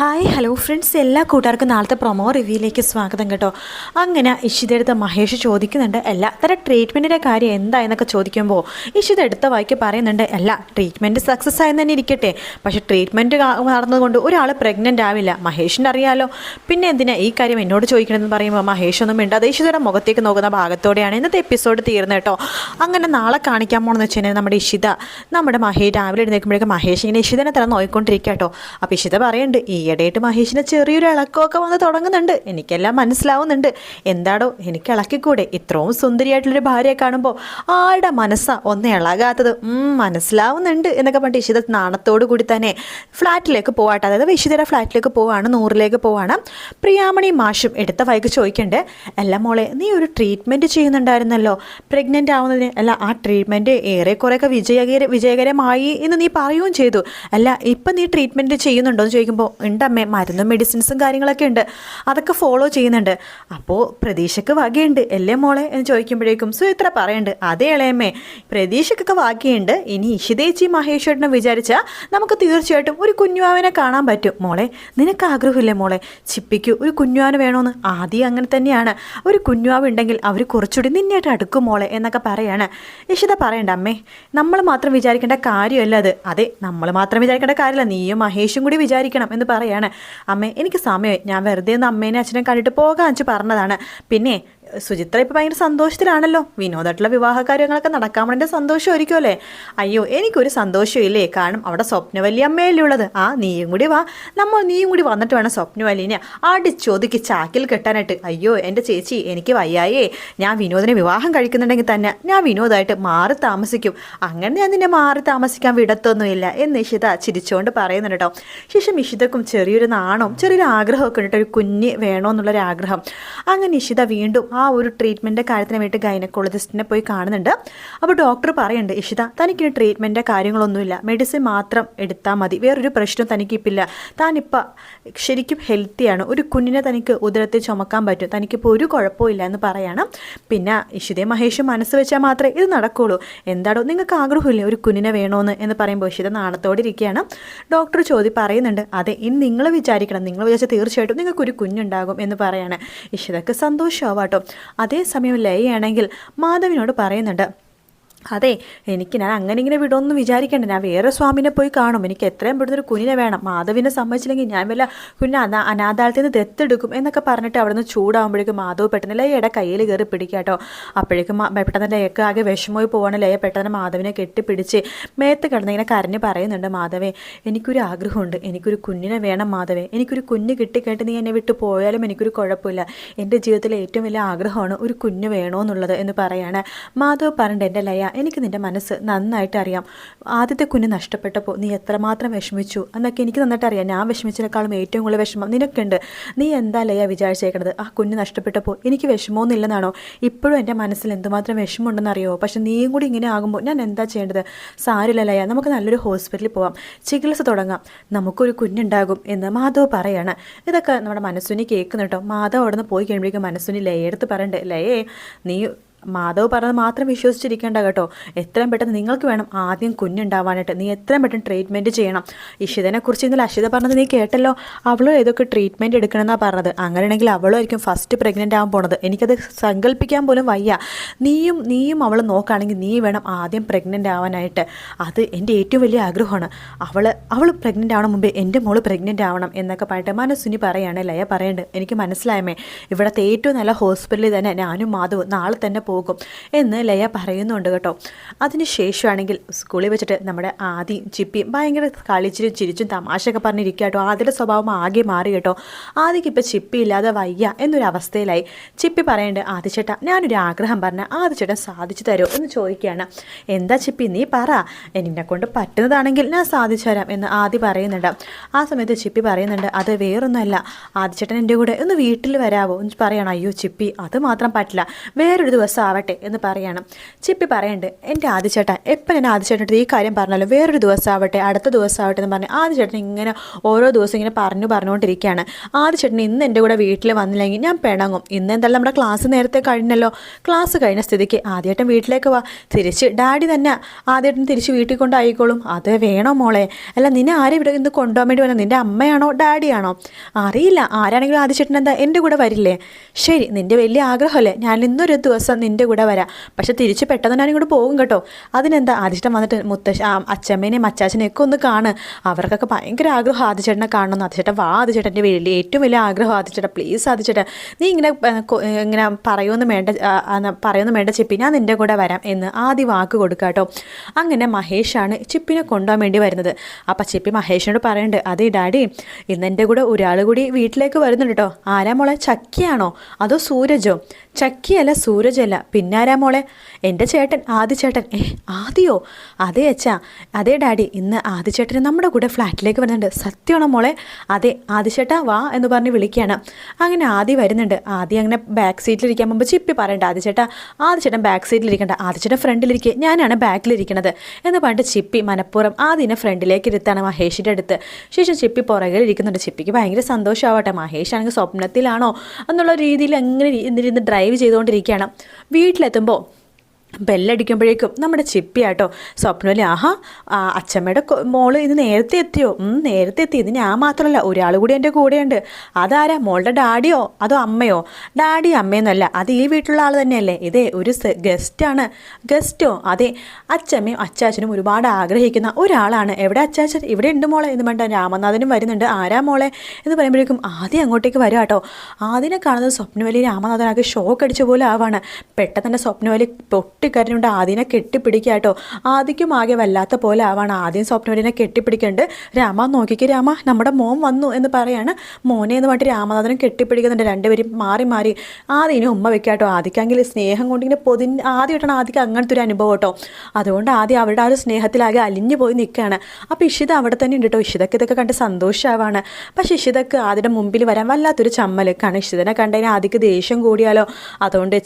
Hi hello friends എല്ലാ കൂട്ടുകാർക്കും നാളത്തെ പ്രൊമോ റിവ്യൂയിലേക്ക് സ്വാഗതം കേട്ടോ. അങ്ങനെ ഇഷിതെടുത്ത മഹേഷ് ചോദിക്കുന്നുണ്ട് അല്ല തരം ട്രീറ്റ്മെന്റിന്റെ കാര്യം എന്താ എന്നൊക്കെ ചോദിക്കുമ്പോൾ ഇഷിത എടുത്ത വായിക്ക് പറയുന്നുണ്ട് അല്ല ട്രീറ്റ്മെന്റ് സക്സസ് ആയെന്ന് തന്നെ ഇരിക്കട്ടെ. പക്ഷേ ട്രീറ്റ്മെന്റ് നടന്നതുകൊണ്ട് ഒരാൾ പ്രഗ്നന്റ് ആവില്ല. മഹേഷിന്റെ അറിയാലോ. പിന്നെ എന്തിനാ ഈ കാര്യം എന്നോട് ചോദിക്കണമെന്ന് പറയുമ്പോൾ മഹേഷ് ഒന്നും മിണ്ടാതെ ഇഷിതയുടെ മുഖത്തേക്ക് നോക്കുന്ന ഭാഗത്തോടെയാണ് ഇന്നത്തെ എപ്പിസോഡ് തീർന്നത് കേട്ടോ. അങ്ങനെ നാളെ കാണിക്കാൻ പോകണമെന്ന് വെച്ച് കഴിഞ്ഞാൽ നമ്മുടെ ഇഷിത നമ്മുടെ മഹേഷ് രാവിലെ എഴുന്നേൽക്കുമ്പോഴേക്കും മഹേഷ് ഇങ്ങനെ ഇഷിതനെ തന്നെ നോയിക്കൊണ്ടിരിക്കുക കേട്ടോ. അപ്പോൾ ഇഷിത പറയുന്നുണ്ട് ഈയിടെയായിട്ട് മഹേഷിന് ചെറിയൊരു ഇളക്കമൊക്കെ വന്ന് തുടങ്ങുന്നുണ്ട്. എനിക്കെല്ലാം മനസ്സിലാവുന്നുണ്ട്. എന്താടോ എനിക്ക് ഇളക്കിക്കൂടെ? ഇത്രയും സുന്ദരിയായിട്ടുള്ളൊരു ഭാര്യയെ കാണുമ്പോൾ ആരുടെ മനസ്സാ ഒന്ന് ഇളകാത്തത്? മനസ്സിലാവുന്നുണ്ട് എന്നൊക്കെ പറഞ്ഞിട്ട് ഇഷിത നാണത്തോടു കൂടി തന്നെ ഫ്ലാറ്റിലേക്ക് പോവാട്ടെ. അതായത് വിശുദ്ധര ഫ്ലാറ്റിലേക്ക് പോവാണ് നൂറിലേക്ക് പോവാണ്. പ്രിയാമണി മാഷും എടുത്ത വൈകി ചോദിക്കണ്ടേ അല്ല മോളെ നീ ഒരു ട്രീറ്റ്മെന്റ് ചെയ്യുന്നുണ്ടായിരുന്നല്ലോ? പ്രഗ്നന്റ് ആവുന്നതിന്? അല്ല ആ ട്രീറ്റ്മെന്റ് ഏറെക്കുറെയൊക്കെ വിജയകര വിജയകരമായി എന്ന് നീ പറയുകയും ചെയ്തു. അല്ല ഇപ്പം നീ ട്രീറ്റ്മെന്റ് ചെയ്യുന്നുണ്ടോ? എന്ന് ചോദിക്കുമ്പോൾ ഉണ്ടമ്മേ മരുന്നും മെഡിസിൻസും കാര്യങ്ങളൊക്കെ ഉണ്ട്. അതൊക്കെ ഫോളോ ചെയ്യുന്നുണ്ട്. അപ്പോൾ പ്രതീക്ഷയ്ക്ക് വകയുണ്ട്. അല്ലേ മോളെ എന്ന് ചോദിക്കുമ്പോഴേക്കും സുചിത്ര പറയുന്നുണ്ട് അതേ ഇളയമ്മേ പ്രതീക്ഷയ്ക്കൊക്കെ വകയുണ്ട്. ഇനി ഇഷിതേച്ചി മഹേശ്വരനെ വിചാരിച്ചാൽ നമുക്ക് തീർച്ചയായിട്ടും ഒരു കുഞ്ഞുവാവിനെ കാണാൻ പറ്റും. മോളെ നിനക്ക് ആഗ്രഹമില്ലേ മോളെ? ചിപ്പിക്ക് ഒരു കുഞ്ഞുവാന് വേണമെന്ന് ആദ്യം അങ്ങനെ തന്നെയാണ്. ഒരു കുഞ്ഞുവാവ് ഉണ്ടെങ്കിൽ അവർ കുറച്ചുകൂടി നിന്നായിട്ട് അടുക്കും മോളെ എന്നൊക്കെ പറയാണ്. ഇഷിത പറയണ്ട അമ്മേ നമ്മൾ മാത്രം വിചാരിക്കേണ്ട കാര്യമല്ല അത്. അതെ നമ്മൾ മാത്രം വിചാരിക്കേണ്ട കാര്യമല്ല. നീയും മഹേഷും കൂടി വിചാരിക്കണം എന്ന് പറയാണ് അമ്മേ എനിക്ക് സമയമായി ഞാൻ വെറുതെ ഒന്ന് അമ്മേനെ അച്ഛനെ കണ്ടിട്ട് പോകാൻ വെച്ച് പറഞ്ഞതാണ്. പിന്നെ സുചിത്ര ഇപ്പോൾ ഭയങ്കര സന്തോഷത്തിലാണല്ലോ. വിനോദമായിട്ടുള്ള വിവാഹ കാര്യങ്ങളൊക്കെ നടക്കാൻ വേണ്ടി സന്തോഷമായിരിക്കുമല്ലേ അയ്യോ എനിക്കൊരു സന്തോഷമില്ലേ കാരണം അവിടെ സ്വപ്നവല്ലി അമ്മയല്ലേ ഉള്ളത്. ആ നീയും കൂടി വാ. നമ്മൾ നീയും കൂടി വന്നിട്ട് വേണം സ്വപ്നവല്ലിനെ അടിച്ചൊതുക്കി ചാക്കിൽ കെട്ടാനായിട്ട്. അയ്യോ എന്റെ ചേച്ചി എനിക്ക് വയ്യായേ. ഞാൻ വിനോദിനെ വിവാഹം കഴിക്കുന്നുണ്ടെങ്കിൽ തന്നെ ഞാൻ വിനോദമായിട്ട് മാറി താമസിക്കും. അങ്ങനെ ഞാൻ നിന്നെ മാറി താമസിക്കാൻ വിടത്തൊന്നുമില്ല എന്ന് ഇഷിത ചിരിച്ചുകൊണ്ട് പറയുന്നുണ്ട് കേട്ടോ. ശേഷം ഇഷിതക്കും ചെറിയൊരു നാണവും ചെറിയൊരു ആഗ്രഹമൊക്കെ ഉണ്ട് ഒരു കുഞ്ഞ് വേണമെന്നുള്ളൊരു ആഗ്രഹം അങ്ങനെ ഇഷിത വീണ്ടും ഒരു ട്രീറ്റ്മെന്റ് കാര്യത്തിന് വേണ്ടി ഗൈനക്കോളജിസ്റ്റിനെ പോയി കാണുന്നുണ്ട്. അപ്പോൾ ഡോക്ടർ പറയുന്നുണ്ട് ഇഷിത തനിക്കിനി ട്രീറ്റ്മെന്റ് കാര്യങ്ങളൊന്നുമില്ല. മെഡിസിൻ മാത്രം എടുത്താൽ മതി. വേറൊരു പ്രശ്നം തനിക്കിപ്പില്ല. താനിപ്പോൾ ശരിക്കും ഹെൽത്തിയാണ് ഒരു കുഞ്ഞിനെ തനിക്ക് ഉദരത്തിൽ ചുമക്കാൻ പറ്റും. തനിക്കിപ്പോൾ ഒരു കുഴപ്പമില്ല എന്ന് പറയണം. പിന്നെ ഇഷിതയും മഹേഷും മനസ്സ് വെച്ചാൽ മാത്രമേ ഇത് നടക്കുകയുള്ളൂ എന്താടോ നിങ്ങൾക്ക് ആഗ്രഹമില്ലേ? ഒരു കുഞ്ഞിനെ വേണമെന്ന് എന്ന് പറയുമ്പോൾ ഇഷിത നാണത്തോടെ ഇരിക്കുകയാണ്. ഡോക്ടർ ചോദ്യം പറയുന്നുണ്ട് അതെ ഇനി നിങ്ങൾ വിചാരിക്കണം. നിങ്ങൾ വിചാരിച്ചാൽ തീർച്ചയായിട്ടും നിങ്ങൾക്കൊരു കുഞ്ഞുണ്ടാകും എന്ന് പറയാണ്. ഇഷിതക്ക് സന്തോഷമാവാട്ടോ അതേസമയം ലയയാണെങ്കിൽ മാധവിനോട് പറയുന്നുണ്ട് അതെ എനിക്ക് ഞാൻ അങ്ങനെ ഇങ്ങനെ വിടുമെന്ന് വിചാരിക്കണ്ട. ഞാൻ വേറെ സ്വാമിനെ പോയി കാണും. എനിക്ക് എത്രയും പെടുന്ന ഒരു കുഞ്ഞിനെ വേണം. മാധവിനെ സമ്മതിച്ചില്ലെങ്കിൽ ഞാൻ വല്ല കുഞ്ഞ് അനാ അനാഥാലത്തിൽ നിന്ന് ദത്തെടുക്കും എന്നൊക്കെ പറഞ്ഞിട്ട് അവിടെ നിന്ന് ചൂടാകുമ്പോഴേക്കും മാധവ് പെട്ടെന്ന് ലയയുടെ കയ്യിൽ കയറി പിടിക്കാട്ടോ കേട്ടോ. അപ്പോഴേക്കും പെട്ടെന്ന് ലയക്ക് ആകെ വിഷമമായി പോവാണ്. ലയ പെട്ടെന്ന് മാധവിനെ കെട്ടിപ്പിടിച്ച് മേത്ത് കിടന്ന് ഇങ്ങനെ കരഞ്ഞ് പറയുന്നുണ്ട് മാധവേ എനിക്കൊരു ആഗ്രഹമുണ്ട്. എനിക്കൊരു കുഞ്ഞിനെ വേണം മാധവേ. എനിക്കൊരു കുഞ്ഞ് കിട്ടിക്കേട്ട് നീ എന്നെ വിട്ടു പോയാലും എനിക്കൊരു കുഴപ്പമില്ല. എന്റെ ജീവിതത്തിലെ ഏറ്റവും വലിയ ആഗ്രഹമാണ് ഒരു കുഞ്ഞ് വേണമെന്നുള്ളത് എന്ന് പറയാണ്. മാധവ് പറഞ്ഞിട്ട് എന്റെ ലയ എനിക്ക് നിന്റെ മനസ്സ് നന്നായിട്ട് അറിയാം. ആദ്യത്തെ കുഞ്ഞ് നഷ്ടപ്പെട്ടപ്പോൾ നീ എത്രമാത്രം വിഷമിച്ചു? എന്നൊക്കെ എനിക്ക് നന്നായിട്ട് അറിയാം. ഞാൻ വിഷമിച്ചതിനേക്കാളും ഏറ്റവും കൂടുതൽ വിഷമം നിനക്കുണ്ട്. നീ എന്താ ലയ വിചാരിച്ചേക്കണത്? ആ കുഞ്ഞ് നഷ്ടപ്പെട്ടപ്പോൾ എനിക്ക് വിഷമമൊന്നുമില്ലെന്നാണോ? ഇപ്പോഴും എന്റെ മനസ്സിൽ എന്തുമാത്രം വിഷമമുണ്ടെന്ന് അറിയോ പക്ഷെ നീയും കൂടി ഇങ്ങനെ ആകുമ്പോൾ ഞാൻ എന്താ ചെയ്യേണ്ടത്? സാരില്ല ലയ. നമുക്ക് നല്ലൊരു ഹോസ്പിറ്റലിൽ പോവാം. ചികിത്സ തുടങ്ങാം. നമുക്കൊരു കുഞ്ഞുണ്ടാകും എന്ന് മാധവ് പറയാണ്. ഇതൊക്കെ നമ്മുടെ മനസ്സുനി കേൾക്കുന്നു കേട്ടോ. മാധവ് അവിടെ നിന്ന് പോയി കഴിയുമ്പോഴേക്കും മനസ്സുനി ലയെടുത്ത് പറയണ്ടേ ലയേ നീ മാധവ് പറഞ്ഞത് മാത്രം വിശ്വസിച്ചിരിക്കേണ്ട കേട്ടോ. എത്രയും പെട്ടെന്ന് നിങ്ങൾക്ക് വേണം ആദ്യം കുഞ്ഞുണ്ടാവാനായിട്ട്. നീ എത്രയും പെട്ടെന്ന് ട്രീറ്റ്മെന്റ് ചെയ്യണം. ഇഷിതനെക്കുറിച്ച് ഇന്നലെ അഷിത പറഞ്ഞത് നീ കേട്ടല്ലോ. അവളും ഏതൊക്കെ ട്രീറ്റ്മെന്റ് എടുക്കണമെന്നാണ് പറഞ്ഞത്. അങ്ങനെയാണെങ്കിൽ അവളോ ആയിരിക്കും ഫസ്റ്റ് പ്രഗ്നന്റ് ആകാൻ പോണത്. എനിക്കത് സങ്കല്പിക്കാൻ പോലും വയ്യ. നീയും നീയും അവൾ നോക്കുകയാണെങ്കിൽ നീ വേണം ആദ്യം പ്രഗ്നന്റ് ആവാനായിട്ട്. അത് എന്റെ ഏറ്റവും വലിയ ആഗ്രഹമാണ്. അവൾ അവൾ പ്രഗ്നന്റ് ആവണം മുമ്പേ എന്റെ മോൾ പ്രഗ്നന്റ് ആവണം എന്നൊക്കെ പറഞ്ഞിട്ട് മനസ്സുനി പറയുകയാണ് ലയ പറയേണ്ടത് എനിക്ക് മനസ്സിലായമേ ഇവിടുത്തെ ഏറ്റവും നല്ല ഹോസ്പിറ്റലിൽ തന്നെ ഞാനും മാധവും നാളെ തന്നെ പോകും എന്ന് ലയ പറയുന്നുണ്ട് കേട്ടോ. അതിന് ശേഷമാണെങ്കിൽ സ്കൂളിൽ വെച്ചിട്ട് നമ്മുടെ ആദ്യം ചിപ്പിയും ഭയങ്കര കളിച്ചിരും ചിരിച്ചും തമാശയൊക്കെ പറഞ്ഞിരിക്കുക കേട്ടോ. ആദ്യയുടെ സ്വഭാവം ആകെ മാറി കേട്ടോ. ആദ്യക്ക് ഇപ്പോൾ ചിപ്പി ഇല്ലാതെ വയ്യ എന്നൊരു അവസ്ഥയിലായി. ചിപ്പി പറയുന്നുണ്ട് ആദിച്ചേട്ട ഞാനൊരു ആഗ്രഹം പറഞ്ഞ ആദിച്ചേട്ടൻ സാധിച്ചു തരുമോ എന്ന് ചോദിക്കുകയാണ്. എന്താ ചിപ്പി നീ പറ. എന്നെ കൊണ്ട് പറ്റുന്നതാണെങ്കിൽ ഞാൻ സാധിച്ചു തരാം എന്ന് ആദ്യ പറയുന്നുണ്ട്. ആ സമയത്ത് ചിപ്പി പറയുന്നുണ്ട് അത് വേറൊന്നുമല്ല. ആദിച്ചേട്ടൻ എന്റെ കൂടെ ഒന്ന് വീട്ടിൽ വരാവോ? എന്ന് പറയണം. അയ്യോ ചിപ്പി അത് മാത്രം പറ്റില്ല. വേറൊരു ദിവസം ദിവസം ആവട്ടെ എന്ന് പറയണം. ചിപ്പി പറയുന്നുണ്ട് എന്റെ ആദിച്ചേട്ടൻ എപ്പം ഞാൻ ആദിച്ചേട്ടന്റെ ഈ കാര്യം പറഞ്ഞാലും വേറൊരു ദിവസമാവട്ടെ അടുത്ത ദിവസമാവട്ടെ എന്ന് പറഞ്ഞ് ആദിച്ചേട്ടൻ ഇങ്ങനെ ഓരോ ദിവസം ഇങ്ങനെ പറഞ്ഞു പറഞ്ഞുകൊണ്ടിരിക്കുകയാണ്. ആദിച്ചേട്ടൻ ഇന്ന് എന്റെ കൂടെ വീട്ടിൽ വന്നില്ലെങ്കിൽ ഞാൻ പിണങ്ങും. ഇന്ന് എന്തായാലും നമ്മുടെ ക്ലാസ് നേരത്തെ കഴിഞ്ഞല്ലോ. ക്ലാസ് കഴിഞ്ഞ സ്ഥിതിക്ക് ആദ്യമായിട്ടും വീട്ടിലേക്ക് വാ. തിരിച്ച് ഡാഡി തന്നെ ആദ്യമായിട്ടും തിരിച്ച് വീട്ടിൽ കൊണ്ടായിക്കോളും അത് വേണോ മോളെ? അല്ല നിന്നെ ആരും ഇവിടെ ഇന്ന് കൊണ്ടുപോകാൻ വേണ്ടി വന്നത് നിന്റെ അമ്മയാണോ ഡാഡിയാണോ? അറിയില്ല. ആരാണെങ്കിലും ആദിച്ചേട്ടൻ എന്താ എന്റെ കൂടെ വരില്ലേ? ശരി നിന്റെ വലിയ ആഗ്രഹമല്ലേ? ഞാൻ ഇന്നൊരു ദിവസം നിന്റെ കൂടെ വരാം. പക്ഷെ തിരിച്ച് പെട്ടെന്ന് ഞാൻ ഇങ്ങോട്ട് പോകും കേട്ടോ. അതിനെന്താ? ആദിഷ്ടം വന്നിട്ട് മുത്തശ്ശ അച്ഛമ്മേനെയും അച്ചാച്ചനെയൊക്കെ ഒന്ന് കാണ്. അവർക്കൊക്കെ ഭയങ്കര ആഗ്രഹം ആദിച്ചേട്ടനെ കാണണമെന്ന്. ആദിച്ചേട്ടൻ വാ ആദിച്ചേട്ടന്റെ വീട്ടിൽ. ഏറ്റവും വലിയ ആഗ്രഹം ആദിച്ചേട്ടാ പ്ലീസ് ആദിച്ചേട്ടാ നീ ഇങ്ങനെ ഇങ്ങനെ പറയുമെന്ന് വേണ്ട പറയുമെന്ന് വേണ്ട ചിപ്പി ഞാൻ നിന്റെ കൂടെ വരാം എന്ന് ആദ്യ വാക്ക് കൊടുക്കുക കേട്ടോ. അങ്ങനെ മഹേഷാണ് ചിപ്പിനെ കൊണ്ടുപോകാൻ വേണ്ടി വരുന്നത്. അപ്പം ചിപ്പി മഹേഷിനോട് പറയുന്നുണ്ട് അതേ ഡാഡി ഇന്ന് എന്റെ കൂടെ ഒരാൾ കൂടി വീട്ടിലേക്ക് വരുന്നുണ്ട് കേട്ടോ. ആരാ മോളെ? ചക്കിയാണോ? അതോ സൂരജോ? ചക്കിയല്ല സൂരജല്ല. പിന്നാരാ മോളെ? എന്റെ ചേട്ടൻ ആദി ചേട്ടൻ. ഏ ആദിയോ? അതേ അച്ഛാ. അതേ ഡാഡി. ഇന്ന് ആദി ചേട്ടൻ നമ്മുടെ കൂടെ ഫ്ലാറ്റിലേക്ക് വരുന്നുണ്ട്. സത്യമാണോ മോളെ? അതെ ചേട്ടാ വാ എന്ന് പറഞ്ഞ് വിളിക്കുകയാണ്. അങ്ങനെ ആദി വരുന്നുണ്ട്. ആദി അങ്ങനെ ബാക്ക് സീറ്റിലിരിക്കാൻ മുമ്പ് ചിപ്പി പറയണ്ട. ആദി ചേട്ടാ ആദി ചേട്ടൻ ബാക്ക് സീറ്റിലിരിക്കണ്ട ചേട്ടൻ ഫ്രണ്ടിലിരിക്കുക ഞാനാണ് ബാക്കിലിരിക്കുന്നത് എന്ന് പറഞ്ഞിട്ട് ചിപ്പി മനഃപൂർവം ആദിനെ ഫ്രണ്ടിലേക്ക് ഇരുത്താണ് മഹേഷിന്റെ അടുത്ത്. ശേഷം ചിപ്പി പുറകിൽ ഇരിക്കുന്നുണ്ട്. ചിപ്പിക്ക് ഭയങ്കര സന്തോഷമാവട്ടെ. മഹേഷ് ആണെങ്കിൽ സ്വപ്നത്തിലാണോ എന്നുള്ള രീതിയിൽ അങ്ങനെ ഇരുന്ന് ഡ്രൈവ് ചെയ്തുകൊണ്ടിരിക്കുകയാണ്. വീട്ടിലെത്തുമ്പോൾ ബെല്ലടിക്കുമ്പോഴേക്കും നമ്മുടെ ചിപ്പിയാട്ടോ സ്വപ്നമല്ലേ ആഹാ അച്ഛമ്മയുടെ മോൾ ഇത് നേരത്തെ എത്തിയോ? നേരത്തെ എത്തി. ഇത് ഞാൻ മാത്രമല്ല ഒരാൾ കൂടി എന്റെ കൂടെയുണ്ട്. അതാരാ മോളുടെ ഡാഡിയോ? അതോ അമ്മയോ? ഡാഡി അമ്മയൊന്നുമല്ല അത് ഈ വീട്ടിലുള്ള ആൾ തന്നെയല്ലേ. ഇതേ ഒരു ഗസ്റ്റാണ്. ഗസ്റ്റോ? അതെ അച്ഛമ്മയും അച്ചാച്ചനും ഒരുപാട് ആഗ്രഹിക്കുന്ന ഒരാളാണ്. എവിടെ അച്ചാച്ചൻ? ഇവിടെ ഉണ്ട് മോളെ. എന്ന് പറഞ്ഞാൽ രാമനാഥനും വരുന്നുണ്ട്. ആരാ മോളെ? എന്ന് പറയുമ്പോഴേക്കും ആദ്യം അങ്ങോട്ടേക്ക് വരാം കേട്ടോ. ആദ്യനെ കാണുന്നത് സ്വപ്നവലി രാമനാഥനാകെ ഷോക്ക് അടിച്ച പോലെ ആവാണ്. പെട്ടെന്ന് തന്നെ സ്വപ്നവലി പൊട്ടിക്കരഞ്ഞുകൊണ്ട് ആദ്യനെ കെട്ടിപ്പിടിക്കുക കേട്ടോ. ആദ്യക്കും ആകെ വല്ലാത്ത പോലെ ആവാണ്. ആദ്യം സ്വപ്നവരനെ കെട്ടിപ്പിടിക്കുന്നുണ്ട് രാമ നോക്കിക്ക് രാമ നമ്മുടെ മോൻ വന്നു എന്ന് പറയാണ്. മോനെ എന്ന് പറഞ്ഞിട്ട് രാമനാഥനും കെട്ടിപ്പിടിക്കുന്നുണ്ട്. രണ്ടുപേരും മാറി മാറി. ആദ്യം ഉമ്മ വെക്കാട്ടോ കേട്ടോ. ആദ്യക്കാണെങ്കിൽ സ്നേഹം കൊണ്ട് ഇങ്ങനെ പൊതി ആദ്യമായിട്ടാണ് ആദ്യം അങ്ങനത്തെ ഒരു അനുഭവം കേട്ടോ. അതുകൊണ്ട് ആദ്യം അവരുടെ ആ ഒരു സ്നേഹത്തിലാകെ അലിഞ്ഞു പോയി നിൽക്കുകയാണ്. അപ്പോൾ ഇഷിത അവിടെ തന്നെ ഉണ്ട് കേട്ടോ. ഇഷിതക്ക് ഇതൊക്കെ കണ്ട് സന്തോഷമാവാണ്. പക്ഷേ ഇഷിതക്ക് ആദ്യയുടെ മുമ്പിൽ വരാൻ വല്ലാത്തൊരു ചമ്മൽ കാരണം ഇഷിതനെ കണ്ടതിന് ആദ്യക്ക് ദേഷ്യം കൂടിയാലോ? അതുകൊണ്ട്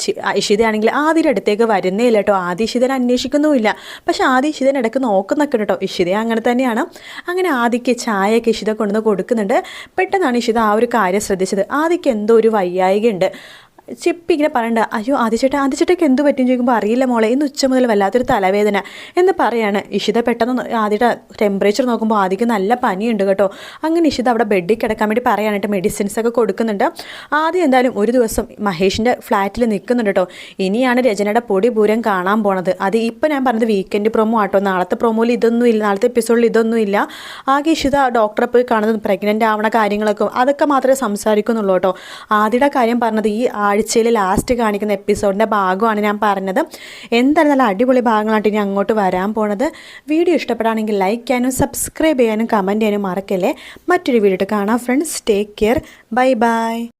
ഇഷിതയാണെങ്കിൽ ആദ്യയുടെ അടുത്തേക്ക് വരുന്നേ ഇല്ല കേട്ടോ. ആദ്യ ഇഷിതനെ അന്വേഷിക്കുന്നുമില്ല. പക്ഷേ ആദ്യ ഇഷിതൻ ഇടയ്ക്ക് നോക്കുന്നൊക്കെ കേട്ടോ. ഇഷിത അങ്ങനെ തന്നെയാണ്. അങ്ങനെ ആദിക്ക് ചായയൊക്കെ ഇഷിത കൊണ്ടുവന്ന് കൊടുക്കുന്നുണ്ട്. പെട്ടെന്നാണ് ഇഷിത ആ ഒരു കാര്യം ശ്രദ്ധിച്ചത്. ആദിക്ക് എന്തോ ഒരു വയ്യായികയുണ്ട്. ചിപ്പി ഇങ്ങനെ പറയണ്ട അയ്യോ ആദ്യച്ചേട്ട ആദിച്ചേട്ടയ്ക്ക് എന്ത് പറ്റും ചോദിക്കുമ്പോൾ അറിയില്ല മോളെ ഇന്ന് ഉച്ച മുതൽ വല്ലാത്തൊരു തലവേദന എന്ന് പറയാണ്. ഇഷിത പെട്ടെന്ന് ആദ്യത്തെ ടെമ്പറേച്ചർ നോക്കുമ്പോൾ ആദ്യക്ക് നല്ല പനിയുണ്ട് കേട്ടോ. അങ്ങനെ ഇഷിത അവിടെ ബെഡിൽ കിടക്കാൻ വേണ്ടി പറയാനായിട്ട് മെഡിസിൻസ് ഒക്കെ കൊടുക്കുന്നുണ്ട്. ആദ്യം എന്തായാലും ഒരു ദിവസം മഹേഷിന്റെ ഫ്ലാറ്റിൽ നിൽക്കുന്നുണ്ട് കേട്ടോ. ഇനിയാണ് രചനയുടെ പൊടി പൂരം കാണാൻ പോണത്. അത് ഇപ്പം ഞാൻ പറഞ്ഞത് വീക്കെൻഡ് പ്രൊമോ ആട്ടോ. നാളത്തെ പ്രൊമോയിൽ ഇതൊന്നും ഇല്ല. നാളത്തെ എപ്പിസോഡിൽ ഇതൊന്നും ഇല്ല. ആകെ ഇഷിത ഡോക്ടറെ പോയി കാണുന്നത് പ്രഗ്നന്റ് ആവണ കാര്യങ്ങളൊക്കെ അതൊക്കെ മാത്രമേ സംസാരിക്കുന്നുള്ളൂ കേട്ടോ. ആദ്യയുടെ കാര്യം പറഞ്ഞത് ഈ ആഴ്ചയിൽ ലാസ്റ്റ് കാണിക്കുന്ന എപ്പിസോഡിന്റെ ഭാഗമാണ് ഞാൻ പറഞ്ഞത്. എന്തായാലും നല്ല അടിപൊളി ഭാഗങ്ങളായിട്ട് ഇനി അങ്ങോട്ട് വരാൻ പോണത്. വീഡിയോ ഇഷ്ടപ്പെടുകയാണെങ്കിൽ ലൈക്ക് ചെയ്യാനും സബ്സ്ക്രൈബ് ചെയ്യാനും കമന്റ് ചെയ്യാനും മറക്കല്ലേ. മറ്റൊരു വീഡിയോ കാണാം friends take care bye bye